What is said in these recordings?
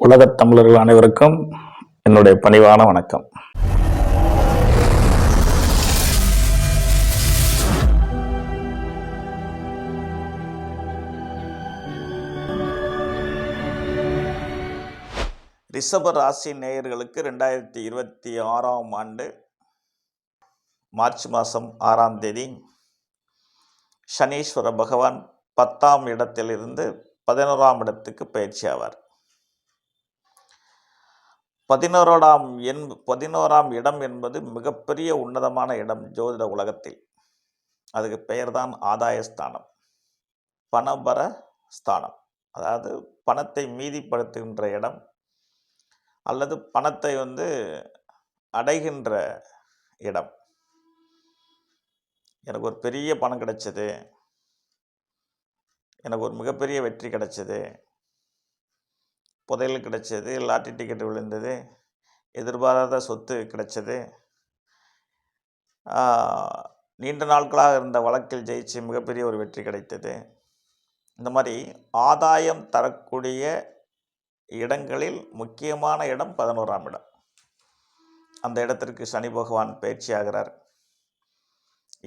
உலகத் தமிழர்கள் அனைவருக்கும் என்னுடைய பணிவான வணக்கம். ரிஷப ராசி நேயர்களுக்கு ரெண்டாயிரத்தி இருபத்தி ஆறாம் ஆண்டு மார்ச் மாதம் ஆறாம் தேதி சனீஸ்வர பகவான் பத்தாம் இடத்திலிருந்து பதினோராம் இடத்துக்கு பயிற்சி ஆவார். பதினோராம் எண் பதினோராம் இடம் என்பது மிகப்பெரிய உன்னதமான இடம் ஜோதிட உலகத்தில். அதுக்கு பெயர்தான் ஆதாயஸ்தானம். பணபர ஸ்தானம். அதாவது பணத்தை மீதிப்படுத்துகின்ற இடம் அல்லது பணத்தை வந்து அடைகின்ற இடம். எனக்கு ஒரு பெரிய பணம் கிடைச்சது. எனக்கு ஒரு மிகப்பெரிய வெற்றி கிடைச்சது. புதையல் கிடைச்சது லாட்டரி டிக்கெட் விழுந்தது எதிர்பாராத சொத்து கிடைச்சது. நீண்ட நாட்களாக இருந்த வழக்கில் ஜெயிச்சு மிகப்பெரிய ஒரு வெற்றி கிடைத்தது. இந்த மாதிரி ஆதாயம் தரக்கூடிய இடங்களில் முக்கியமான இடம் பதினோராம் இடம். அந்த இடத்திற்கு சனி பகவான் பயிற்சியாகிறார்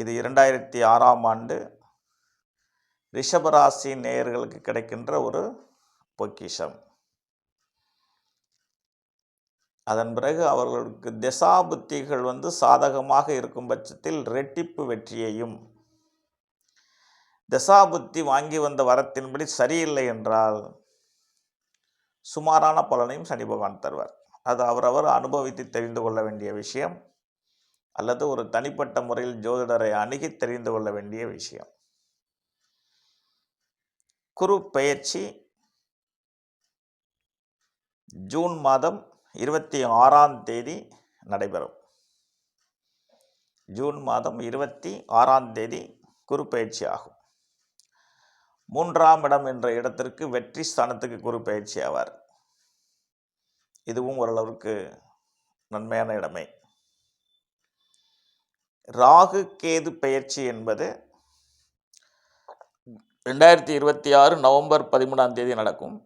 இது இரண்டாயிரத்தி ஆறாம் ஆண்டு ரிஷபராசி நேயர்களுக்கு கிடைக்கின்ற ஒரு பொக்கிஷம். அதன் பிறகு அவர்களுக்கு திசாபுத்திகள் வந்து சாதகமாக இருக்கும் பட்சத்தில் ரெட்டிப்பு வெற்றியையும். திசாபுத்தி வாங்கி வந்த வரத்தின்படி சரியில்லை என்றால் சுமாரான பலனையும் சனி பகவான் தருவார். அது அவரவர் அனுபவித்து தெரிந்து கொள்ள வேண்டிய விஷயம். அல்லது ஒரு தனிப்பட்ட முறையில் ஜோதிடரை அணுகி தெரிந்து கொள்ள வேண்டிய விஷயம். குரு பெயர்ச்சி ஜூன் மாதம் இருபத்தி ஆறாம் தேதி நடைபெறும். ஜூன் மாதம் இருபத்தி ஆறாம் தேதி குரு பயிற்சி ஆகும் மூன்றாம் இடம் என்ற இடத்திற்கு வெற்றி ஸ்தானத்துக்கு குரு பயிற்சி ஆவார் இதுவும் ஓரளவுக்கு நன்மையான இடமே. ராகு கேது பயிற்சி என்பது ரெண்டாயிரத்தி இருபத்தி ஆறு நவம்பர் பதிமூணாம் தேதி நடக்கும்.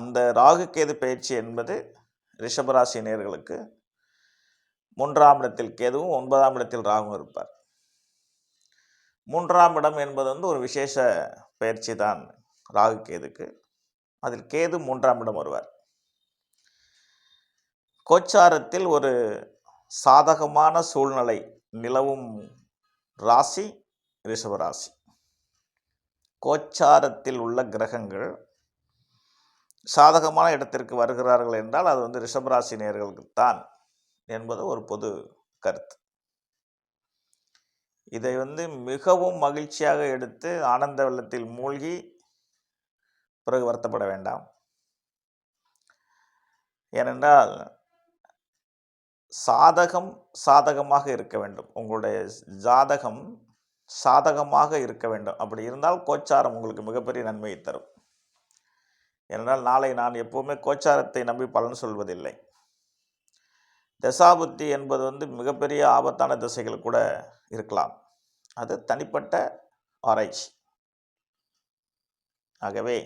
அந்த ராகுக்கேது பயிற்சி என்பது ரிஷபராசி நேயர்களுக்கு மூன்றாம் இடத்தில் கேதுவும் ஒன்பதாம் இடத்தில் ராகுவும் இருப்பார். மூன்றாம் இடம் என்பது வந்து ஒரு விசேஷ பயிற்சி தான் ராகு கேதுக்கு. அதில் கேது மூன்றாம் இடம் வருவார். கோச்சாரத்தில் ஒரு சாதகமான சூழ்நிலை நிலவும் ராசி ரிஷபராசி. கோச்சாரத்தில் உள்ள கிரகங்கள் சாதகமான இடத்திற்கு வருகிறார்கள் என்றால் அது வந்து ரிஷபராசி நேயர்களுக்கு தான் என்பது ஒரு பொது கருத்து. இதை வந்து மிகவும் மகிழ்ச்சியாக எடுத்து ஆனந்த வெள்ளத்தில் மூழ்கி பிறகு வருத்தப்பட வேண்டாம். ஏனென்றால் சாதகம் சாதகமாக இருக்க வேண்டும். உங்களுடைய ஜாதகம் சாதகமாக இருக்க வேண்டும். அப்படி இருந்தால் கோச்சாரம் உங்களுக்கு மிகப்பெரிய நன்மையை தரும். ஏனென்றால் நாளை நான் எப்போவுமே கோச்சாரத்தை நம்பி பலன் சொல்வதில்லை. தசாபுத்தி என்பது வந்து மிகப்பெரிய ஆபத்தான திசைகள் கூட இருக்கலாம். அது தனிப்பட்ட ஆராய்ச்சி. ஆகவே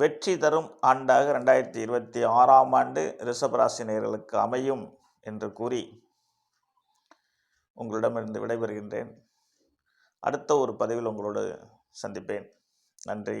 வெற்றி தரும் ஆண்டாக ரெண்டாயிரத்தி இருபத்தி ஆறாம் ஆண்டு ரிஷபராசி நேயர்களுக்கு அமையும் என்று கூறி உங்களிடமிருந்து விடைபெறுகின்றேன். அடுத்த ஒரு பதிவில் உங்களோடு சந்திப்பேன். நன்றி.